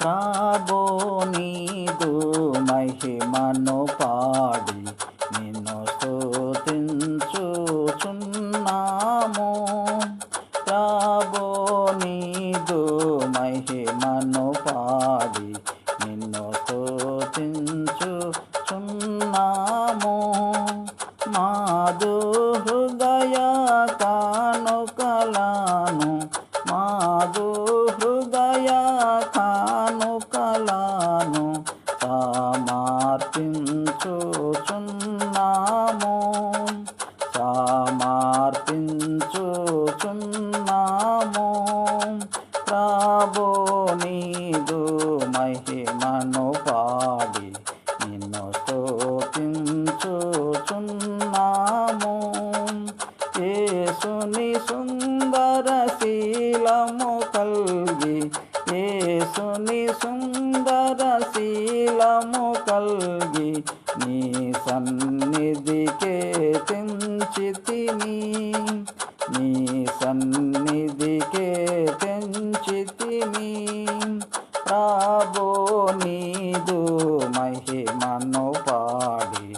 ప్రభో నీదు మహిమను పాడి నిన్ను స్తుతించుచున్నాము ప్రభో నీదు మహిమను పాడి నిన్ను స్తుతించుచున్నాము మాదు హృదయ కానుకలాను సమర్పించుచున్నాము. సమర్పించుచున్నాము. ప్రభో నీదు మహిమను పాడి నిన్ను స్తుతించుచున్నాము. ఏసుని సుందర శీలము కల్గి ఏసుని సుందర శీలము కల్గి నీ సన్నిధికే తెంచితిని. నీ సన్నిధికే తెంచితిని. రాబో నీదు మహిమను పాడి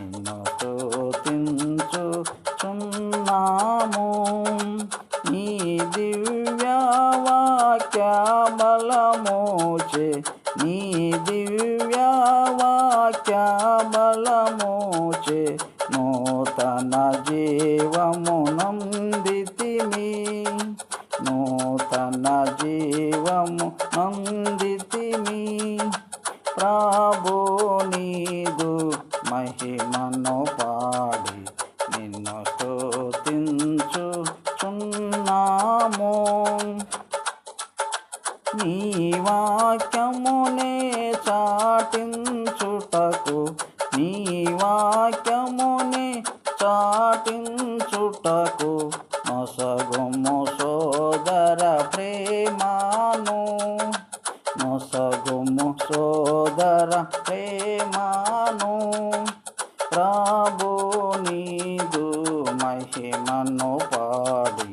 నిన్ను స్తుతించుచున్నాము. నీ దివ్య వాక్యబలమోచే నీ దివ్యవాక్యబలమోచే నూతన జీవమునందితిమి. నూతన జీవము నందితిమి ప్రాభో నీదు మహిమను పాడు నీ వాక్యమునే చాటించుటకు నీ వాక్యమునే చాటించుటకు మొసగుము సోదర ప్రేమాను మొసగుము సోదర ప్రేమాను. ప్రభు నీదు మహిమను పాడి